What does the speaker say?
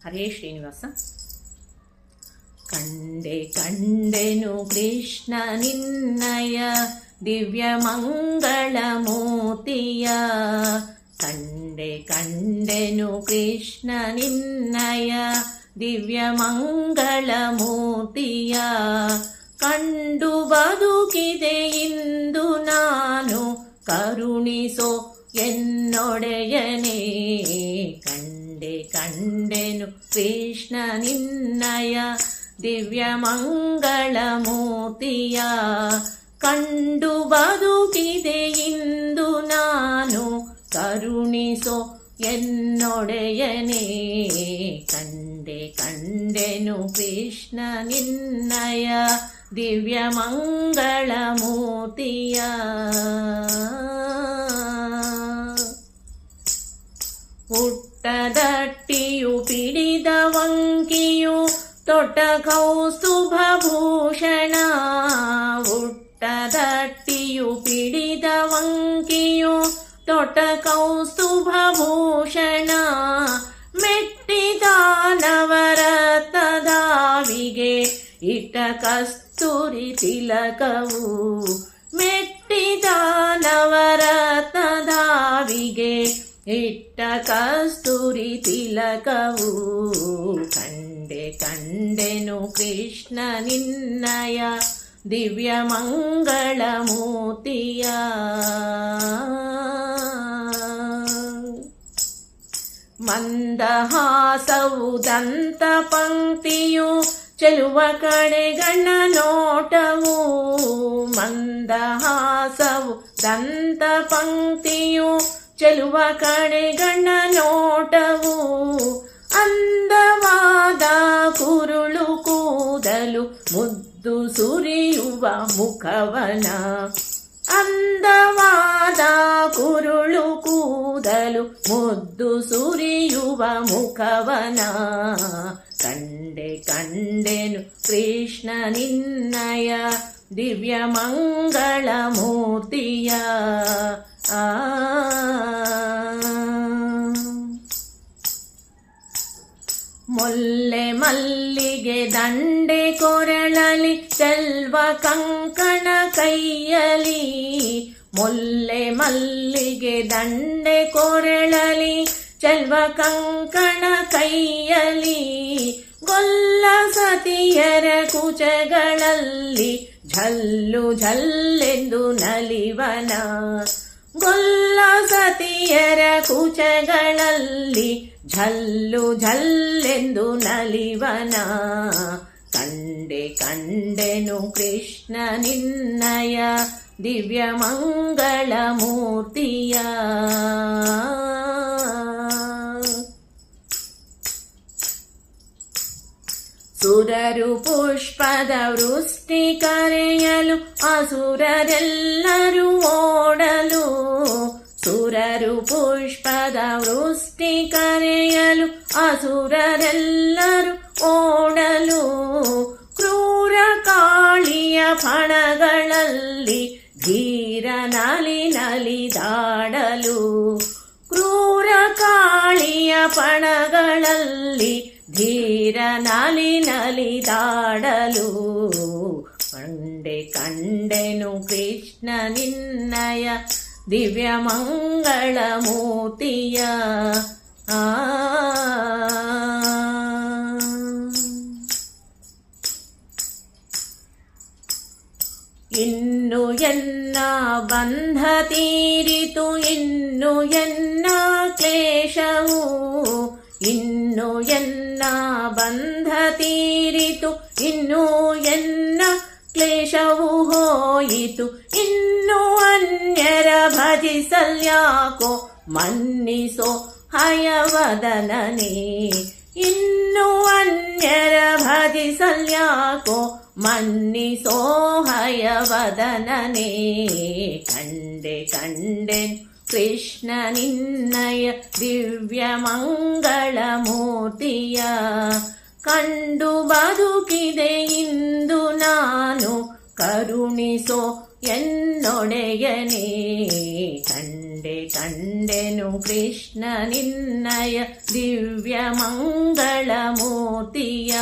ಹರೇ ಶ್ರೀನಿವಾಸ ಕಂಡೆ ಕಂಡೆನು ಕೃಷ್ಣ ನಿನ್ನಯ ದಿವ್ಯ ಮಂಗಳ ಮೂರ್ತಿಯ ಕಂಡೆ ಕಂಡೆನು ಕೃಷ್ಣ ನಿನ್ನಯ ದಿವ್ಯ ಮಂಗಳ ಮೂರ್ತಿಯ ಕಂಡು ಬದುಕಿದೆ ಇಂದು ನಾನು ಕರುಣಿಸೋ ಎನ್ನೊಡೆಯನೇ ಕಂಡೆ ಕಂಡೆನು ಕೃಷ್ಣ ನಿನ್ನಯ ದಿವ್ಯ ಮಂಗಳ ಮೂರ್ತಿಯ ಕಂಡು ಬದುಕಿದೆ ಇಂದು ನಾನು ಕರುಣಿಸೋ ಎನ್ನೊಡೆಯನೇ ಕಂಡೆ ಕಂಡೆನು ಕೃಷ್ಣ ನಿನ್ನಯ ದಿವ್ಯ ಹುಟ್ಟದಟ್ಟಿಯು ಪಿಡಿದ ವಂಕಿಯು ತೊಟ್ಟ ಕೌಸ್ತುಭಭೂಷಣ ಹುಟ್ಟದಟ್ಟಿಯು ಪಿಡಿದ ವಂಕಿಯು ತೊಟ್ಟ ಕೌಸ್ತುಭಭೂಷಣ ಮೆಟ್ಟಿದ ನವರತ್ನದಾವಿಗೆ ಇಟ್ಟ ಕಸ್ತೂರಿ ತಿಲಕವು. ಮೆಟ್ಟಿದ ನವರತ್ನದಾವಿಗೆ ಇಟ್ಟ ಕಸ್ತೂರಿ ತಿಲಕವು ಕಂಡೆ ಕಂಡೆನು ಕೃಷ್ಣ ನಿನ್ನಯ ದಿವ್ಯ ಮಂಗಳ ಮೂರ್ತಿಯ ಮಂದಹಾಸವು ದಂತ ಪಂಕ್ತಿಯು ಚೆಲುವ ಕಡೆ ಗಣ್ಣ ನೋಟವು ಮಂದಹಾಸವು ದಂತ ಪಂಕ್ತಿಯು ಚೆಲುವ ಕಡೆ ಗಣ್ಣ ನೋಟವು ಅಂದವಾದ ಕುರುಳು ಕೂದಲು ಮುದ್ದು ಸುರಿಯುವ ಮುಖವನ. ಅಂದವಾದ ಕುರುಳು ಕೂದಲು ಮುದ್ದು ಸುರಿಯುವ ಮುಖವನ. ಕಂಡೆ ಕಂಡೆನು ಕೃಷ್ಣ ನಿನ್ನಯ ದಿವ್ಯ ಮಂಗಳ ಮೂರ್ತಿಯ. ಆ ದಂಡೆ ಕೊರಳಲಿ ಚೆಲ್ವ ಕಂಕಣ ಕೈಯಲಿ, ಮೊಲ್ಲೆ ಮಲ್ಲಿಗೆ ದಂಡೆ ಕೊರಳಲಿ ಚೆಲ್ವ ಕಂಕಣ ಕೈಯಲಿ, ಗೊಲ್ಲ ಸತಿಯರ ಕುಚಗಳಲ್ಲಿ ಝಲ್ಲು ಝಲ್ಲೆಂದು ನಲಿವನ. ಗೊಲ್ಲ ಸತಿಯರ ಕುಚಗಳಲ್ಲಿ ಝಲ್ಲು ಝಲ್ಲೆಂದು ನಲಿವನ ಕಂಡೆ ಕಂಡೆನು ಕೃಷ್ಣ ನಿನ್ನಯ ದಿವ್ಯ ಮಂಗಳ ಮೂರ್ತಿಯ ಸುರರು ಪುಷ್ಪದ ವೃಷ್ಟಿ ಕರೆಯಲು ಅಸುರರೆಲ್ಲರೂ ಅಸುರರೆಲ್ಲರೂ ಓಡಲು ಕ್ರೂರ ಕಾಳಿಯ ಫಣಗಳಲ್ಲಿ ಧೀರ ನಲಿ ನಲಿದಾಡಲು ಕ್ರೂರ ಕಾಳಿಯ ಫಣಗಳಲ್ಲಿ ಧೀರ ನಲಿ ನಲಿದಾಡಲು ಕಂಡೆ ಕಂಡೆನು ಕೃಷ್ಣ ನಿನ್ನಯ ದಿವ್ಯ ಮಂಗಳ ಮೂರ್ತಿಯ ಇನ್ನು ಎನ್ನ ಬಂಧ ತೀರಿತು ಇನ್ನು ಎನ್ನ ಕ್ಲೇಶವು ಇನ್ನು ಎನ್ನ ಬಂಧ ತೀರಿತು ಇನ್ನು ಎನ್ನ ಕ್ಲೇಶವು ಹೋಯಿತು ಇನ್ನು ಅನ್ಯರ ಭಜಿಸಲ್ಯಾಕೋ ಮನ್ನಿಸೋ ಹಯವದನನೇ ಇನ್ನು ಅನ್ಯರ ಭಜಿಸಲ್ಯಾಕೋ ಮನ್ನಿಸೋ ಹಯವದನನೇ ಕಂಡೆ ಕಂಡೆನ್ ಕೃಷ್ಣ ನಿನ್ನಯ ದಿವ್ಯ ಮಂಗಳ ಮೂರ್ತಿಯ ಕಂಡು ಬದುಕಿದೆ ಇಂದು ನಾನು ಕರುಣಿಸೋ ಎನ್ನೊಡೆಯನೇ ಕಂಡ കണ്ടെനു കൃഷ്ണ നിന്നയ ദിവ്യമംഗളമൂർത്തിയ.